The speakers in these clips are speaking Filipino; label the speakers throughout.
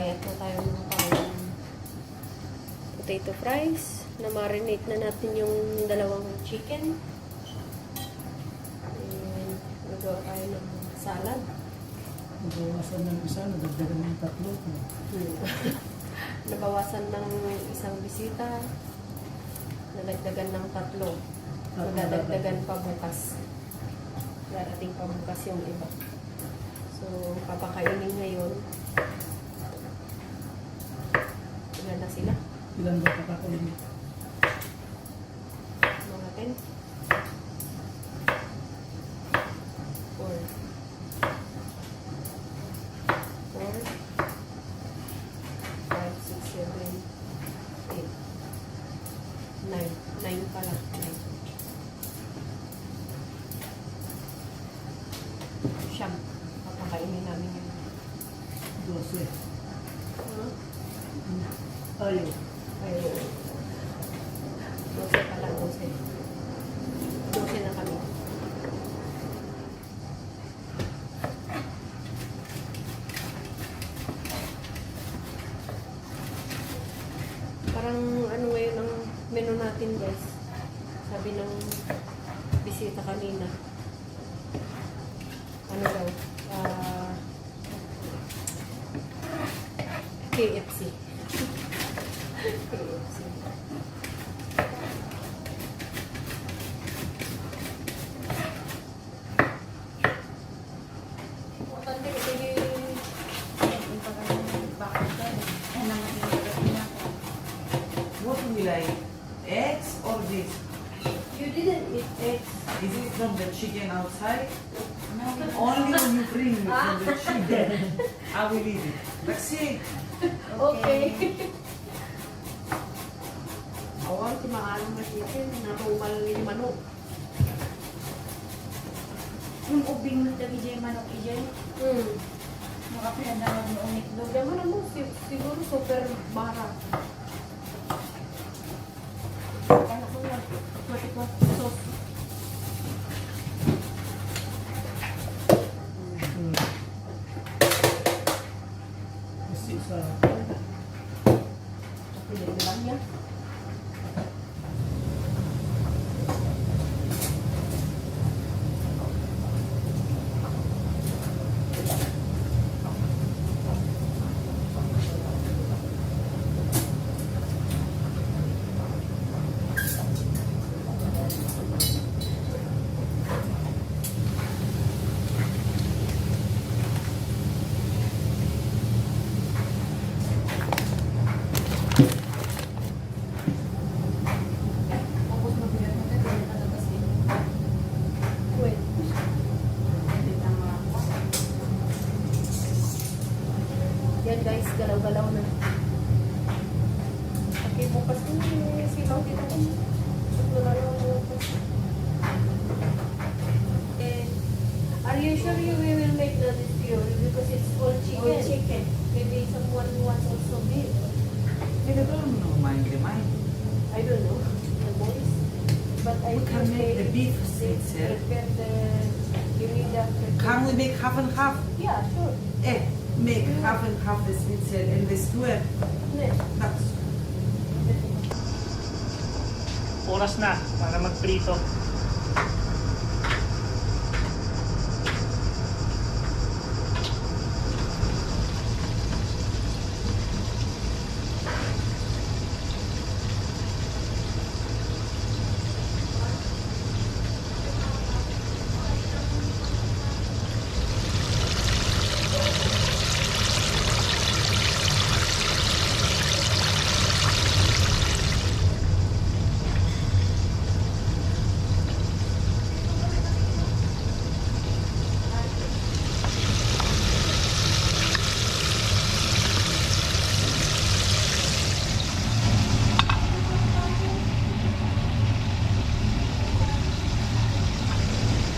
Speaker 1: Diet na tayo ng pang potato fries. Na-marinate na natin yung dalawang chicken. And nagawa tayo ng salad.
Speaker 2: Nabawasan ng isa, nadagdagan ng tatlo.
Speaker 1: Nabawasan ng isang bisita. Nadagdagan ng tatlo. Madadagdagan pa bukas. Darating pa bukas yung iba. So, papakainin ngayon. Ilan na sila?
Speaker 2: Ilan ba kakakainin?
Speaker 1: Mga 10? 4 4 5, 6, 7 8 9 9 pala 9 Siyam papakainin namin yun
Speaker 2: Dose.
Speaker 1: huh?
Speaker 2: Ayaw.
Speaker 1: Ayun. 12 pala, 12. 12 na kami. Parang ano ngayon ang menu natin guys. Sabi ng bisita kanina. Ano daw? Ah... KFC. Chicken outside?
Speaker 3: Only when you bring me from the chicken, outside? Only the neutrinos from the chicken. I will eat it. That's it.
Speaker 1: Okay. Awan, si Maalang Masitin, narumal yung manok.
Speaker 4: Yung ubing ng dagi dyan manok iyan,
Speaker 1: Hmm.
Speaker 4: makapinadalag mo unik do.
Speaker 1: Diyan mo mo, si- siguro super bara.
Speaker 4: Kaya ko yan, kwat-kwat sauce.
Speaker 2: Kasi sa
Speaker 1: Pilit lang yan. Okay, bukas ko yung silaw dito ko. Galaw-galaw. And, are you sure you will make the theory? Because it's all chicken.
Speaker 4: All chicken.
Speaker 1: Maybe someone wants also beef.
Speaker 3: I don't know, mind the mind.
Speaker 1: I don't know, the boys. But I
Speaker 3: We can make the beef
Speaker 1: they
Speaker 3: schnitzel.
Speaker 1: prepare the, you need the
Speaker 3: Can we make half and half?
Speaker 1: Yeah, sure.
Speaker 3: Eh, make half and half the schnitzel and the stew.
Speaker 1: Yeah.
Speaker 3: That's
Speaker 5: oras na para magprito.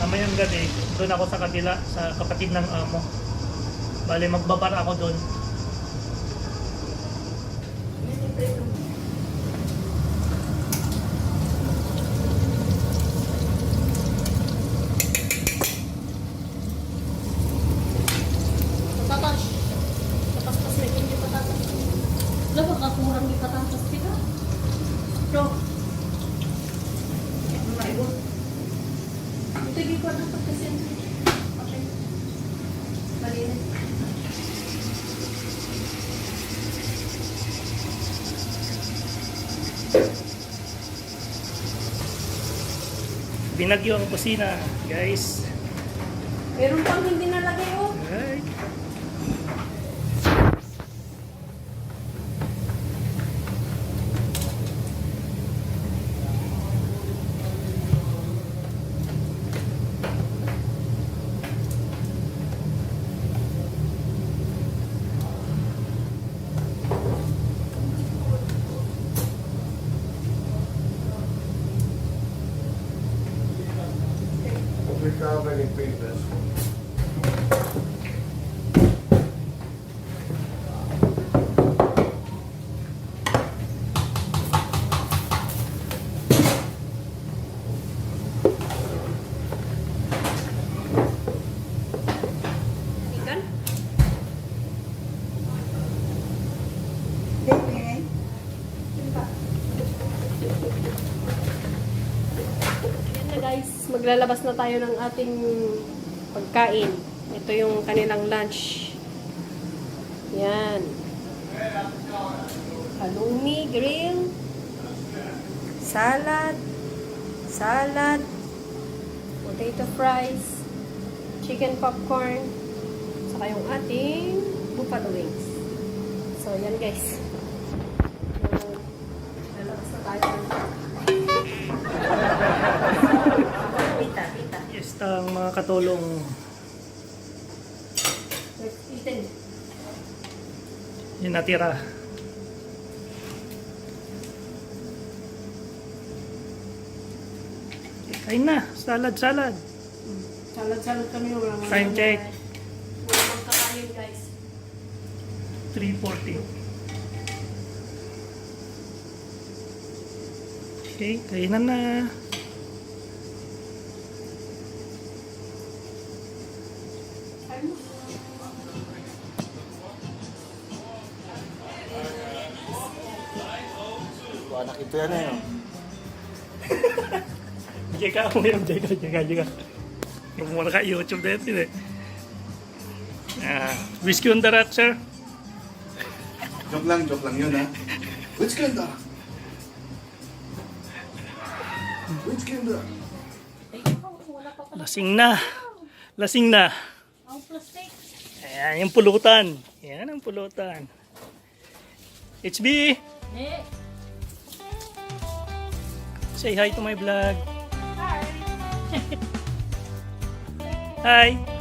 Speaker 5: mamayang gabi, doon ako sa kabila, sa kapatid ng amo. Bale, magbabar ako doon.
Speaker 1: Dapat kakurang di patatas kita. No. Ano na, ibon? Tubig ko na kasi. Okay. Malinis.
Speaker 5: Binagyo ang kusina, guys.
Speaker 1: Meron pang hindi nalagay, oh.
Speaker 6: Right. without any papers.
Speaker 1: Maglalabas na tayo ng ating pagkain. Ito yung kanilang lunch. Yan. Halloumi, grill, salad, salad, potato fries, chicken popcorn, saka yung ating buffalo wings. So, yan guys. Lalabas na tayo ng
Speaker 5: ang mga katulong yung natira. Kain na. Salad, salad.
Speaker 1: Salad-salad kami. Wala
Speaker 5: Time check.
Speaker 1: Wala mga kakain guys.
Speaker 5: 3.40. Okay, kainan na.
Speaker 6: Itu yan eh.
Speaker 5: Jika mo yung jika, jika. Yung muna ka YouTube na yun eh. Ah, whiskey on the rock, sir.
Speaker 6: Joke lang, joke lang yun ha. Which ganda? Which ganda?
Speaker 5: Lasing na. Lasing na.
Speaker 4: Ang plastic.
Speaker 5: Ayan, yung pulutan. Ayan ang pulutan. HB,
Speaker 4: Eh,
Speaker 5: say hi to my vlog. Hi.